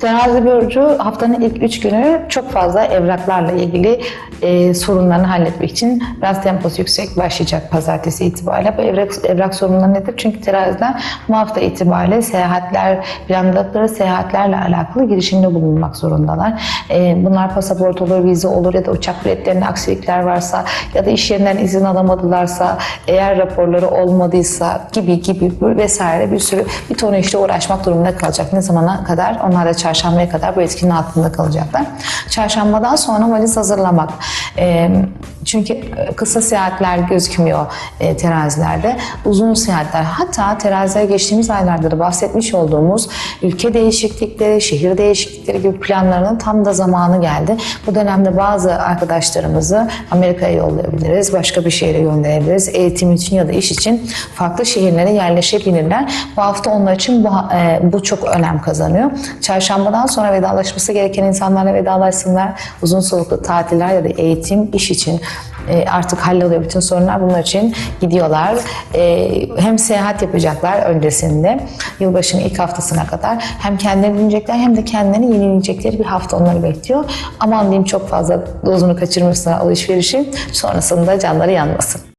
Terazi burcu haftanın ilk üç günü çok fazla evraklarla ilgili e, sorunlarını halletmek için biraz temposu yüksek başlayacak pazartesi itibariyle. Bu evrak, evrak sorunları nedir? Çünkü teraziler bu hafta itibariyle seyahatler, planladıkları seyahatlerle alakalı girişimde bulunmak zorundalar. E, bunlar pasaport olur, vize olur ya da uçak biletlerinde aksilikler varsa ya da iş yerinden izin alamadılarsa, eğer raporları olmadıysa gibi gibi vesaire bir sürü bir ton işle uğraşmak durumunda kalacak. Ne zamana kadar? Onlar da çarşambaya kadar bu etkinin altında kalacaklar. Çarşambadan sonra valiz hazırlamak. E, çünkü kısa seyahatler gözükmüyor e, terazilerde. Uzun seyahatler. Hatta teraziler geçtiğimiz aylarda da bahsetmiş olduğumuz ülke değişiklikleri, şehir değişiklikleri gibi planlarının tam da zamanı geldi. Bu dönemde bazı arkadaşlarımızı Amerika'ya yollayabiliriz, başka bir şehre gönderebiliriz. Eğitim için ya da iş için farklı şehirlere yerleşebilirler. Bu hafta onlar için bu, e, bu çok önem kazanıyor. Çarşambadan sonra vedalaşması gereken insanlarla vedalaşsınlar. Uzun soluklu tatiller ya da eğitim, iş için e, artık halloluyor bütün sorunlar bunlar için gidiyorlar. E, hem seyahat yapacaklar öncesinde yılbaşının ilk haftasına kadar hem kendilerini dinleyecekler hem de kendilerini yenileyecekleri bir hafta onları bekliyor. Aman diyeyim çok fazla dozunu kaçırmışsınlar alışverişi sonrasında canları yanmasın.